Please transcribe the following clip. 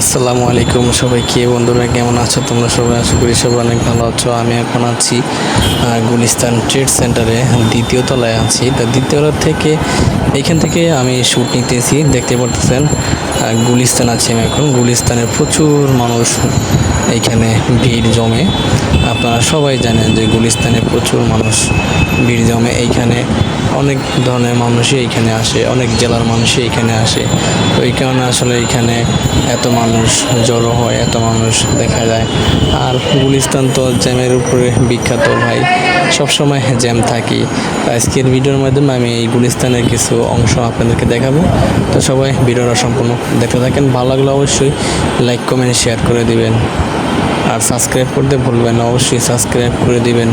আসসালামু আলাইকুম সবাইকে। বন্ধুরা, কেমন আছো? তোমরা সবাই আশা করি সবাই অনেক ভালো আছো। আমি এখন আছি গুলিস্তান ট্রেড সেন্টারে, দ্বিতীয় তলায় আছি। তা দ্বিতীয় তলা থেকে এখান থেকে আমি শ্যুট নিতেছি। দেখতে পারতেছেন গুলিস্তান আছি আমি এখন। গুলিস্তানের প্রচুর মানুষ এইখানে ভিড় জমে। আপনারা সবাই জানেন যে গুলিস্তানে প্রচুর মানুষ ভিড় জমে। এইখানে অনেক ধরনের মানুষই এইখানে আসে, অনেক জেলার মানুষই এইখানে আসে। তো এই কারণে আসলে এইখানে এত মানুষ জড়ো হয়, এত মানুষ দেখা যায়। আর গুলিস্তান তো জ্যামের উপরে বিখ্যাত ভাই। সবসময় জ্যাম থাকি। আজকের ভিডিওর মাধ্যমে আমি এই গুলিস্তানের কিছু অংশ আপনাদেরকে দেখাবো। তো সবাই ভিডিওটা সম্পূর্ণ দেখতে থাকেন। ভালো লাগলে অবশ্যই লাইক কমেন্ট শেয়ার করে দিবেন। আর সাবস্ক্রাইব করতে ভুলবেন না অবশ্যই সাবস্ক্রাইব করে দিবেন।